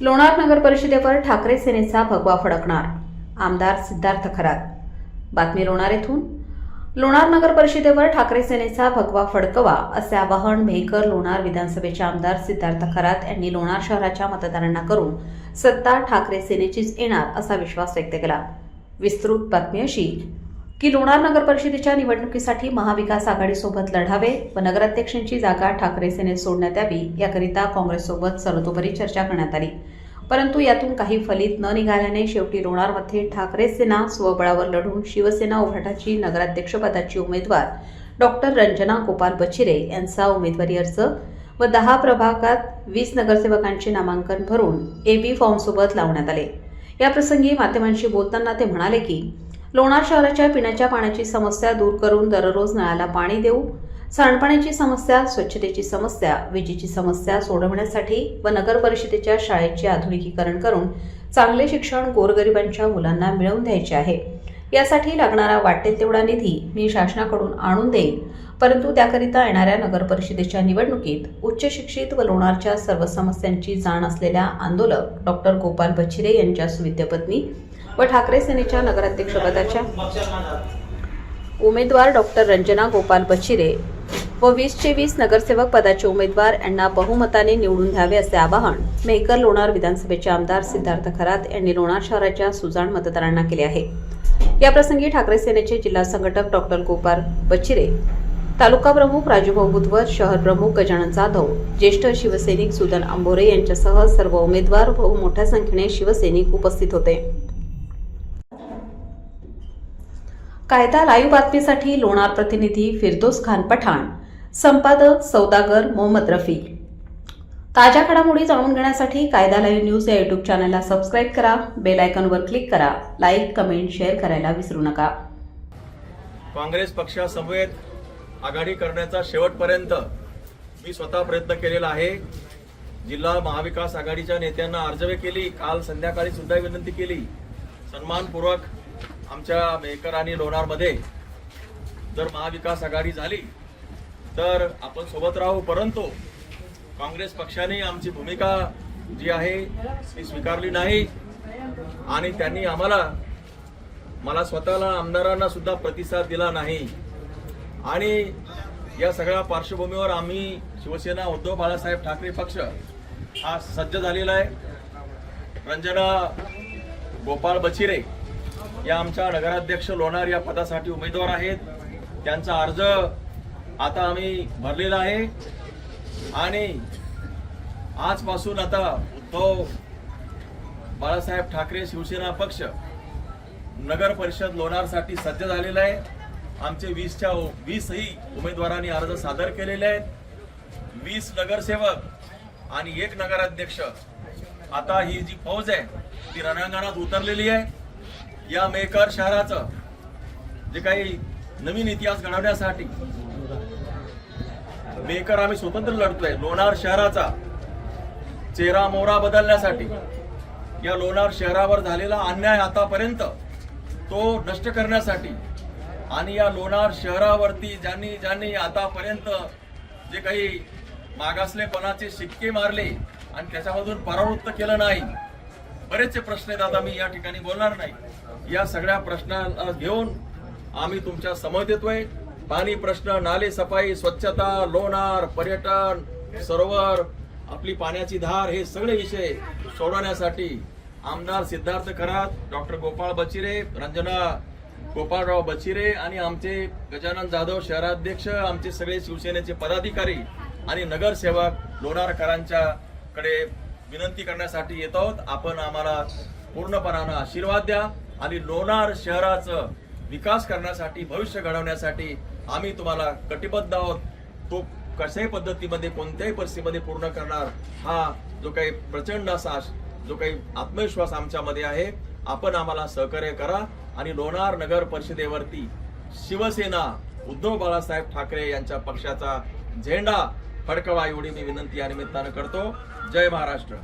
लोणार नगर परिषदेवर ठाकरे सेनेचा भगवा फडकणार. आमदार सिद्धार्थ खरात. बातमी लोणार येथून. लोणार नगर परिषदेवर ठाकरे सेनेचा भगवा फडकवा असे आवाहन मेहकर लोणार विधानसभेचे आमदार सिद्धार्थ खरात यांनी लोणार शहराच्या मतदारांना करून सत्ता ठाकरे सेनेचीच येणार असा विश्वास व्यक्त केला. विस्तृत बातमी अशी की लोणार नगर परिषदेच्या निवडणुकीसाठी महाविकास आघाडीसोबत लढावे व नगराध्यक्षांची जागा ठाकरे सेनेत सोडण्यात यावी याकरिता काँग्रेससोबत सर्वतोपरी चर्चा करण्यात आली. परंतु यातून काही फलित न निघाल्याने शेवटी लोणारमध्ये ठाकरे सेना स्वबळावर लढून शिवसेना उभाटाची नगराध्यक्षपदाची उमेदवार डॉक्टर रंजना गोपाल बचिरे यांचा उमेदवारी अर्ज व दहा प्रभागात वीस नगरसेवकांचे नामांकन भरून ए बी फॉर्मसोबत लावण्यात आले. याप्रसंगी माध्यमांशी बोलताना ते म्हणाले की लोणार शहराच्या पिण्याच्या पाण्याची समस्या दूर करून दररोज नळाला पाणी देऊ सांडपाण्याची समस्या स्वच्छतेची समस्या विजेची समस्या सोडवण्यासाठी व नगर परिषदेच्या शाळेचे आधुनिकीकरण करून चांगले शिक्षण गोरगरिबांच्या मुलांना मिळवून द्यायचे आहे. यासाठी लागणारा वाटेल तेवढा निधी मी शासनाकडून आणून देईन परंतु त्याकरिता येणाऱ्या नगर परिषदेच्या निवडणुकीत उच्च शिक्षित व लोणारच्या सर्व समस्यांची जाण असलेल्या आंदोलक डॉक्टर गोपाल बच्छिरे यांच्या सुविद्यपत्नी व ठाकरे सेनेच्या नगराध्यक्षपदाच्या. उमेदवार डॉक्टर रंजना गोपाल बचिरे व वीसचे वीस नगरसेवक पदाचे उमेदवार यांना बहुमताने निवडून द्यावे असे आवाहन मेहकर लोणार विधानसभेचे आमदार सिद्धार्थ खरात यांनी लोणार शहराच्या सुजाण मतदारांना केले आहे. याप्रसंगी ठाकरे सेनेचे जिल्हा संघटक डॉक्टर गोपाल बचिरे तालुका प्रमुख राजूभाऊ बुधवर शहर प्रमुख गजानन जाधव ज्येष्ठ शिवसैनिक सुदन आंबोरे यांच्यासह सर्व उमेदवार व मोठ्या संख्येने शिवसैनिक उपस्थित होते. कायदा लाईव्ह बातमीसाठी लोणार प्रतिनिधी फिरदोस खान पठाण. संपादक सौदागर मोहम्मद रफी ताज्या घडामोडी जाणून घेण्यासाठी कायदा लाईव्ह न्यूज या युट्यूब चॅनलला सबस्क्राईब करा बेल आयकॉनवर क्लिक करा लाईक कमेंट शेअर करायला विसरू नका. काँग्रेस पक्षासमवेत आघाडी करण्याचा शेवटपर्यंत मी स्वतः प्रयत्न केलेला आहे. जिल्हा महाविकास आघाडीच्या नेत्यांना अर्जवे केली काल संध्याकाळी सुद्धा विनंती केली. सन्मानपूर्वक आमच्या मेहकर आणि लोणारमध्ये जर महाविकास आघाडी झाली तर आपण सोबत राहू. परंतु काँग्रेस पक्षाने आमची भूमिका जी आहे ती स्वीकारली नाही. आणि त्यांनी आम्हाला मला स्वतःला आमदारांना सुद्धा प्रतिसाद दिला नाही. आणि या सगळ्या पार्श्वभूमीवर आम्ही शिवसेना उद्धव बाळासाहेब ठाकरे पक्ष हा सज्ज झालेला आहे. रंजना गोपाळ बचिरे या आमच्या नगराध्यक्ष लोणार या पदासाठी उमेदवार आहेत. त्यांचा अर्ज आता आम्ही भरलेला आहे. आणि आजपासून आता उद्धव बाळासाहेब ठाकरे शिवसेना पक्ष नगर परिषद लोणारसाठी सज्ज झालेला आहे. आमचे वीसच्या वीसही उमेदवारांनी अर्ज सादर केलेले आहेत. वीस नगरसेवक आणि एक नगराध्यक्ष. आता ही जी फौज आहे ती रणांगणात उतरलेली आहे. या मेकर शहराचं जे काही नवीन इतिहास घडवण्यासाठी मेकर आम्ही स्वतंत्र लढतोय. लोणार शहराचा चेहरा मोहरा बदलण्यासाठी या लोणार शहरावर झालेला अन्याय आतापर्यंत तो नष्ट करण्यासाठी आणि या लोणार शहरावरती ज्यांनी ज्यांनी आतापर्यंत जे काही मागासलेपणाचे शिक्के मारले आणि त्याच्यामधून परावृत्त केलं नाही बरेचसे प्रश्न आहेत. आता मी या ठिकाणी बोलणार नाही. या सगळ्या प्रश्नांना घेऊन आम्ही तुमच्यासमोर देतोय पाणी प्रश्न नाले सफाई स्वच्छता लोणार पर्यटन सरोवर आपली पाण्याची धार हे सगळे विषय सोडवण्यासाठी आमदार सिद्धार्थ खरात डॉक्टर गोपाळ बचिरे रंजना गोपाळराव बचिरे आणि आमचे गजानन जाधव शहराध्यक्ष आमचे सगळे शिवसेनेचे पदाधिकारी आणि नगरसेवक लोणारकरांच्या कडे विनंती करण्यासाठी येत आहोत. आपण आम्हाला पूर्णपणानं आशीर्वाद द्या. आणि लोणार शहराचं विकास करण्यासाठी भविष्य घडवण्यासाठी आम्ही तुम्हाला कटिबद्ध आहोत. तो कशाही पद्धतीमध्ये कोणत्याही परिस्थितीमध्ये पूर्ण करणार हा जो काही प्रचंड असा जो काही आत्मविश्वास आमच्यामध्ये आहे आपण आम्हाला सहकार्य करा. आणि लोणार नगर परिषदेवरती शिवसेना उद्धव बाळासाहेब ठाकरे यांच्या पक्षाचा झेंडा फडकवा एवढी मी विनंती या निमित्तानं करतो. जय महाराष्ट्र.